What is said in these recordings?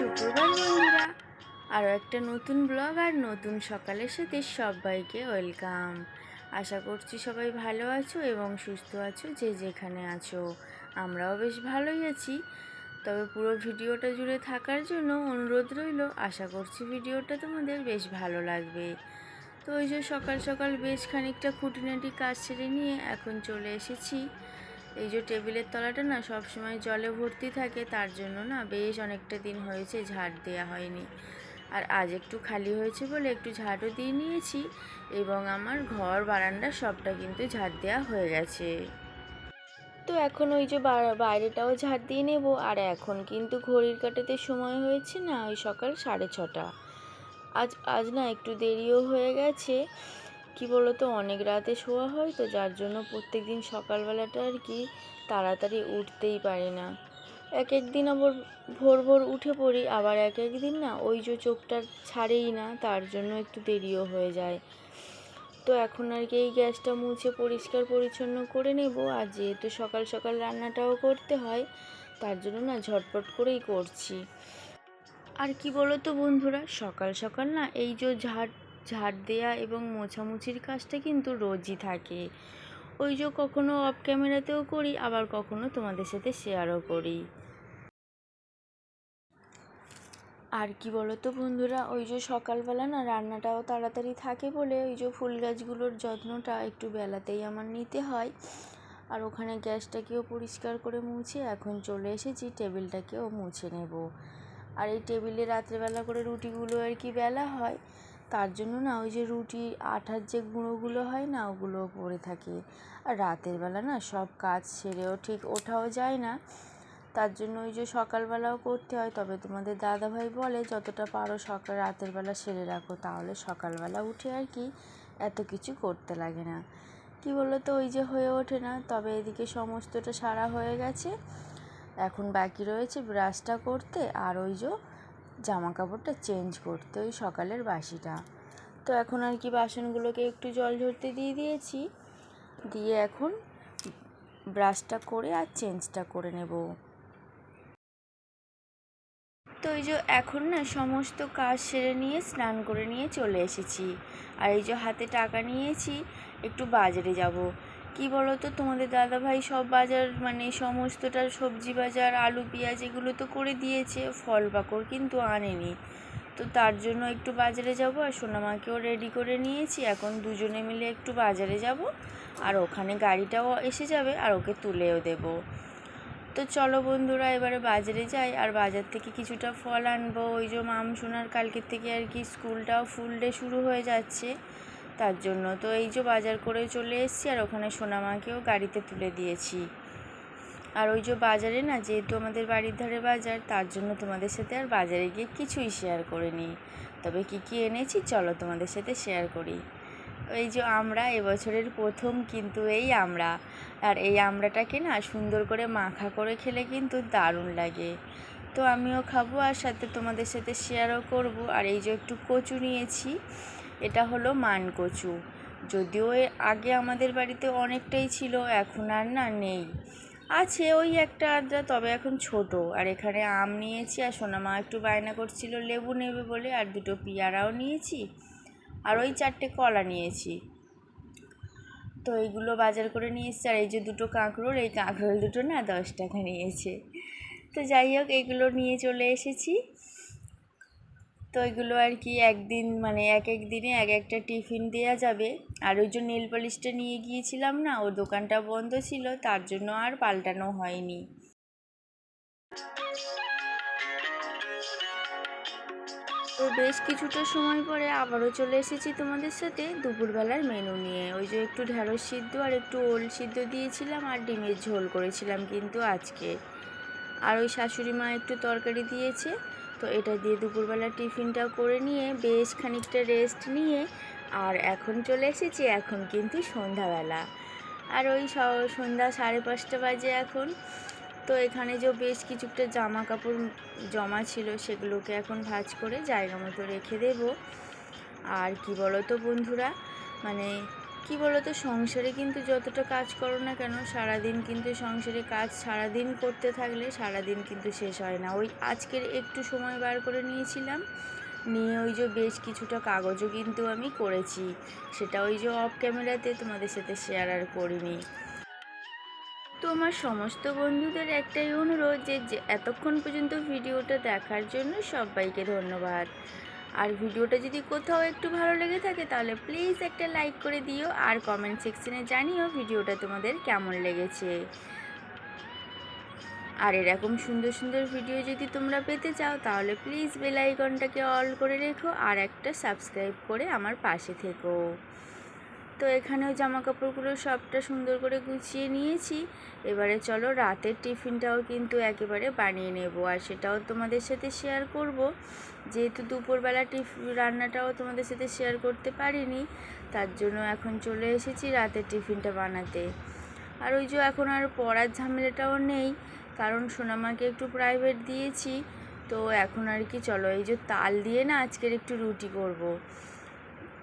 শুক্রবার বন্ধুরা। আরও একটা নতুন ব্লগ আর নতুন সকালের সাথে সবাইকে ওয়েলকাম আশা করছি সবাই ভালো আছো এবং সুস্থ আছো যে যেখানে আছো। আমরাও বেশ ভালোই আছি। তবে পুরো ভিডিওটা জুড়ে থাকার জন্য অনুরোধ রইল, আশা করছি ভিডিওটা তোমাদের বেশ ভালো লাগবে। তো ওই যে সকাল সকাল বেশ খানিকটা খুঁটিনাটি কাজ সেরে নিয়ে এখন চলে এসেছি। এই যে টেবিলের তলাটা না সব সময় জলে ভর্তি থাকে, তার জন্য না বেশ অনেকটা দিন হয়েছে ঝাড় দেওয়া হয়নি। আর আজ একটু খালি হয়েছে বলে একটু ঝাড়ও দিয়ে নিয়েছি এবং আমার ঘর, বারান্দা সবটা কিন্তু ঝাড় দেওয়া হয়ে গেছে। তো এখন ওই যে বাইরেটাও ঝাড় দিয়ে নেব। আর এখন কিন্তু ঘড়ির কাটাতে সময় হয়েছে না, ওই সকাল সাড়ে ছটা। আজ আজ না একটু দেরিও হয়ে গেছে। কি বলো তো অনেক রাতে শোয়া হয় তো যার জন্য প্রত্যেক দিন সকালবেলাটা আর কি তাড়াতাড়ি উঠতেই পারি না। এক এক দিন আবার ভোর ভোর উঠে পড়ি, আবার এক এক দিন না ওই যে চোখটা ছাড়েই না, তার জন্য একটু দেরিও হয়ে যায়। তো এখন আর কি এই গ্যাসটা মুছে পরিষ্কার পরিচ্ছন্ন করে নেব, আর যেহেতু সকাল সকাল রান্নাটাও করতে হয়, তার জন্য না ঝটপট করেই করছি। আর কি বলো তো বন্ধুরা, সকাল সকাল না এই যে ঝাড় ঝাড় দেয়া এবং মোছামুছির কাজটা কিন্তু রোজই থাকে। ওই যে কখনো অফ ক্যামেরাতেও করি, আবার কখনো তোমাদের সাথে শেয়ারও করি। আর কি বলো তো বন্ধুরা, ওই যে সকালবেলা না রান্নাটাও তাড়াতাড়ি থাকে বলে ওই যে ফুল গাছগুলোর যত্নটা একটু বেলাতেই আমার নিতে হয়। আর ওখানে গ্যাসটাকেও পরিষ্কার করে মুছে এখন চলে এসেছি, টেবিলটাকেও মুছে নেব। আর এই টেবিলে রাত্রেবেলা করে রুটিগুলো আর কি বেলা হয় তার জন্য না ওই যে রুটি আঠার যে গুঁড়োগুলো হয় না ওগুলো পড়ে থাকে। আর রাতের বেলা না সব কাজ সেরেও ঠিক ওঠাও যায় না। তার জন্য ওই যে সকালবেলাও করতে হয়। তবে তোমাদের দাদাভাই বলে, যতটা পারো সকাল রাতের বেলা সেরে রাখো, তাহলে সকালবেলা উঠে আর কি এত কিছু করতে লাগে না। কি বলল তো ওই যে হয়ে ওঠে না। তবে এদিকে সমস্তটা সারা হয়ে গেছে। এখন বাকি রয়েছে ব্রাশটা করতে, আর ওই যে জামা কাপড়টা চেঞ্জ করতে ওই সকালের বাসিটা। তো এখন আর কি বাসনগুলোকে একটু জল ঝরতে দিয়ে দিয়েছি। দিয়ে এখন ব্রাশটা করে আর চেঞ্জটা করে নেব। তো এই যে এখন না সমস্ত কাজ সেরে নিয়ে স্নান করে নিয়ে চলে এসেছি। আর এই যে হাতে টাকা নিয়েছি, একটু বাজারে যাব। কি বলো তো তোমাদের দাদাভাই সব বাজার মানে সমস্তটা সবজি বাজার, আলু, পেঁয়াজ এগুলো তো করে দিয়েছে, ফল পাকড় কিন্তু আনেনি। তো তার জন্য একটু বাজারে যাব আর সোনামাকেও রেডি করে নিয়েছি। এখন দুজনে মিলে একটু বাজারে যাব আর ওখানে গাড়িটাও এসে যাবে আর ওকে তুলেও দেবো। তো চলো বন্ধুরা, এবারে বাজারে যাই আর বাজার থেকে কিছুটা ফল আনব। ওই যে মাম সোনার কালকের থেকে আর কি স্কুলটাও ফুল ডে শুরু হয়ে যাচ্ছে। তার জন্য। তো এই যে বাজার করে চলে এসেছি আর ওখানে সোনামাকেও গাড়িতে তুলে দিয়েছি। আর ওই যে বাজারে না, যেহেতু আমাদের বাড়ির ধারে বাজার, তার জন্য তোমাদের সাথে আর বাজারে গিয়ে কিছুই শেয়ার করে নিই তবে কী কী এনেছি চলো তোমাদের সাথে শেয়ার করি। এই যে আমরা, এবছরের প্রথম কিন্তু এই আমরা। আর এই আমড়াটাকে না সুন্দর করে মাখা করে খেলে কিন্তু দারুণ লাগে। তো আমিও খাব আর সাথে তোমাদের সাথে শেয়ারও করব। আর এই যে একটু কচু নিয়েছি এটা হলো মান কচু যদিও আগে আমাদের বাড়িতে অনেকটাই ছিল, এখন আর না নেই। আছে ওই একটা আধটা তবে এখন ছোট। আর এখানে আম নিয়েছি, আর সোনামা একটু বায়না করছিল, লেবু নেবে বলে, আর দুটো পেয়ারাও নিয়েছি, আর ওই চারটে কলা নিয়েছি। তো এইগুলো বাজার করে নিয়ে এসছে, আর এই যে দুটো কাঁকরোল, এই কাঁকরোল দুটো না দশ টাকা নিয়েছে। তো যাই হোক, এগুলো নিয়ে চলে এসেছি। তো এগুলো আর কি একদিন মানে এক এক দিনে এক একটা টিফিন দেওয়া যাবে। আর ওই যে নেল পলিশটা নিয়ে গিয়েছিলাম না ওর দোকানটা বন্ধ ছিল, তার জন্য আর পাল্টানো হয়নি। তো বেশ কিছুটা সময় পরে আবারও চলে এসেছি তোমাদের সাথে দুপুরবেলার মেনু নিয়ে। ওই যে একটু ঢেঁড়স সিদ্ধ আর একটু ওল সিদ্ধ দিয়েছিলাম আর ডিমের ঝোল করেছিলাম কিন্তু আজকে। আর ওই শাশুড়ি মা একটু তরকারি দিয়েছে। তো এটা দিয়ে দুপুরবেলা টিফিনটা করে নিয়ে বেশ খানিকটা রেস্ট নিয়ে আর এখন চলে এসেছি এখন কিন্তু সন্ধ্যাবেলা। আর ওই সন্ধ্যা সাড়ে পাঁচটা বাজে এখন। তো এখানে যে বেশ কিছুটা জামা কাপড় জমা ছিল সেগুলোকে এখন ভাঁজ করে জায়গা মতো রেখে দেব। আর কি বলো তো বন্ধুরা? মানে কি বলতো, সংসারে কিন্তু যতটা কাজ করো না কেন, সারাদিন কিন্তু সংসারে কাজ সারাদিন করতে থাকলে সারাদিন কিন্তু শেষ হয় না। ওই আজকের একটু সময় বার করে নিয়েছিলাম, নিয়ে ওই যে বেশ কিছুটা কাগজও কিন্তু আমি করেছি। সেটা ওই যে অফ ক্যামেরাতে তোমাদের সাথে শেয়ার আর করিনি। তো আমার সমস্ত বন্ধুদের একটাই অনুরোধ যে যে এতক্ষণ পর্যন্ত ভিডিওটা দেখার জন্য সবাইকে ধন্যবাদ। আর ভিডিওটা যদি কোথাও একটু ভালো লেগে থাকে, তাহলে প্লিজ একটা লাইক করে দিও আর কমেন্ট সেকশনে জানিও ভিডিওটা তোমাদের কেমন লেগেছে। আর এরকম সুন্দর সুন্দর ভিডিও যদি তোমরা পেতে চাও, তাহলে প্লিজ বেল আইকনটাকে অল করে রেখো আর একটা সাবস্ক্রাইব করে আমার পাশে থেকো। তো এখানেও জামা কাপড়গুলো সবটা সুন্দর করে গুছিয়ে নিয়েছি। এবারে চলো রাতের টিফিনটাও কিন্তু একেবারে বানিয়ে নেব আর সেটাও তোমাদের সাথে শেয়ার করব। যেহেতু দুপুরবেলা টিফ, রান্নাটাও তোমাদের সাথে শেয়ার করতে পারিনি, তার জন্য এখন চলে এসেছি রাতের টিফিনটা বানাতে। আর ওই যে এখন আর পড়ার ঝামেলাটাও নেই, কারণ সোনামাকে একটু প্রাইভেট দিয়েছি, তো এখন আর কি চলো এই যে তাল দিয়ে না আজকের একটু রুটি করব।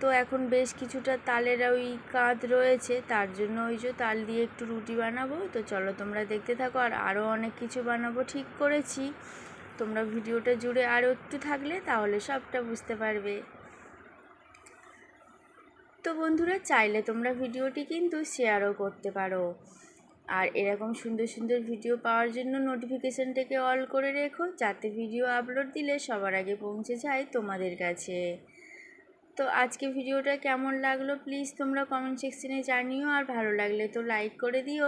তো এখন বেশ কিছুটা তালের ওই কাঁধ রয়েছে, তার জন্য ওই যে তাল দিয়ে একটু রুটি বানাবো। তো চলো তোমরা দেখতে থাকো আর আরও অনেক কিছু বানাবো। ঠিক করেছি। তোমরা ভিডিওটা জুড়ে আরও একটু থাকলে তাহলে সবটা বুঝতে পারবে। তো বন্ধুরা, চাইলে তোমরা ভিডিওটি কিন্তু শেয়ারও করতে পারো। আর এরকম সুন্দর সুন্দর ভিডিও পাওয়ার জন্য নোটিফিকেশানটাকে অল করে রেখো, যাতে ভিডিও আপলোড দিলে সবার আগে পৌঁছে যায় তোমাদের কাছে। তো আজকে ভিডিওটা কেমন লাগল? প্লিজ তোমরা কমেন্ট সেকশনে জানিও, আর ভালো লাগলে তো লাইক করে দিও।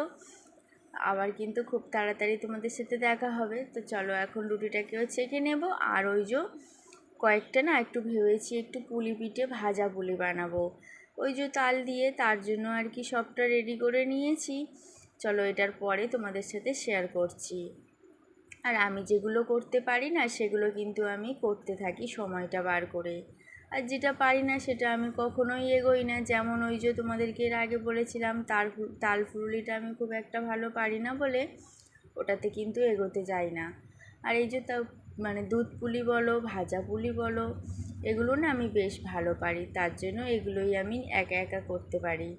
আবার কিন্তু খুব তাড়াতাড়ি তোমাদের সাথে দেখা হবে। তো চলো এখন রুটিটাকেও ছেঁকে নেব, আর ওই যে কয়েকটা না একটু ভেবেছি একটু পুলি পিঠে ভাজা পুলি বানাবো। ওই যে তাল দিয়ে তার জন্য আর কি সবটা রেডি করে নিয়েছি। চলো এটার পরে তোমাদের সাথে শেয়ার করছি। আর আমি যেগুলো করতে পারি না, সেগুলো কিন্তু আমি করতে থাকি সময়টা বার করে। আর যেটা পারি না সেটা আমি কখনোই এগোই না। যেমন ওই যে তোমাদেরকে এর আগে বলেছিলাম তাল তাল ফুরুলিটা আমি খুব একটা ভালো পারি না বলে ওটাতে কিন্তু এগোতে যাই না। আর এই যে তা মানে দুধ পুলি বলো, ভাজা পুলি বলো, এগুলো না আমি বেশ ভালো পারি। তার জন্য এগুলোই আমি একা একা করতে পারি।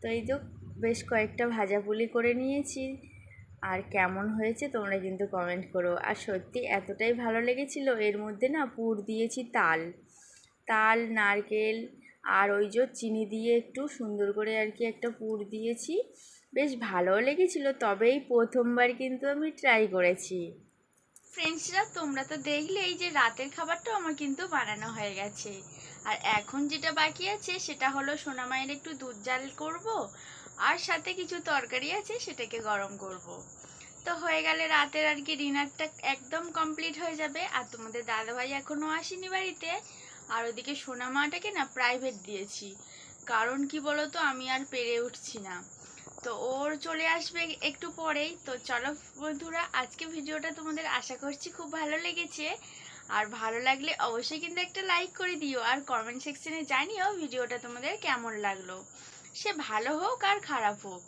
তো এই যে বেশ কয়েকটা ভাজা পুলি করে নিয়েছি। আর কেমন হয়েছে তোমরা কিন্তু কমেন্ট করো। আর সত্যি এতটাই ভালো লেগেছিল, এর মধ্যে না পুর দিয়েছি তাল। তাল, নারকেল আর ওই যে চিনি দিয়ে একটু সুন্দর করে আর কি একটা পুর দিয়েছি। বেশ ভালোও লেগেছিলো তবেই প্রথমবার কিন্তু আমি ট্রাই করেছি। ফ্রেন্ডসরা তোমরা তো দেখলেই যে রাতের খাবারটাও আমার কিন্তু বানানো হয়ে গেছে। আর এখন যেটা বাকি আছে, সেটা হলো সোনামায়ের একটু দুধ জাল করব, আর সাথে কিছু তরকারি আছে, সেটাকে গরম করব। তো হয়ে গেলে রাতের আর কি ডিনারটা একদম কমপ্লিট হয়ে যাবে। আর তোমাদের দাদাভাই এখনও আসেনি বাড়িতে। আর ওদিকে সোনামাটাকে না প্রাইভেট দিয়েছি। কারণ কি বলো তো আমি আর পেরে উঠছি না। তো ওর চলে আসবে একটু পরেই। তো চলো বন্ধুরা, আজকে ভিডিওটা তোমাদের আশা করছি খুব ভালো লেগেছে। আর ভালো লাগলে অবশ্যই কিন্তু একটা লাইক করে দিও। আর কমেন্ট সেকশনে জানিও ভিডিওটা তোমাদের কেমন লাগল। সে ভালো হোক আর খারাপ হোক।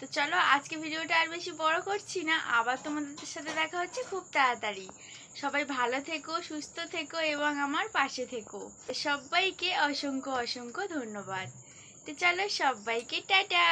তো চলো আজকে ভিডিওটা আর বেশি বড় করছি না, আবার তোমাদের সাথে দেখা হচ্ছে খুব তাড়াতাড়ি। সবাই ভালো থেকো, সুস্থ থেকো এবং আমার পাশে থেকো। সবাইকে অসংখ্য অসংখ্য ধন্যবাদ। তো চলো সবাইকে টাটা!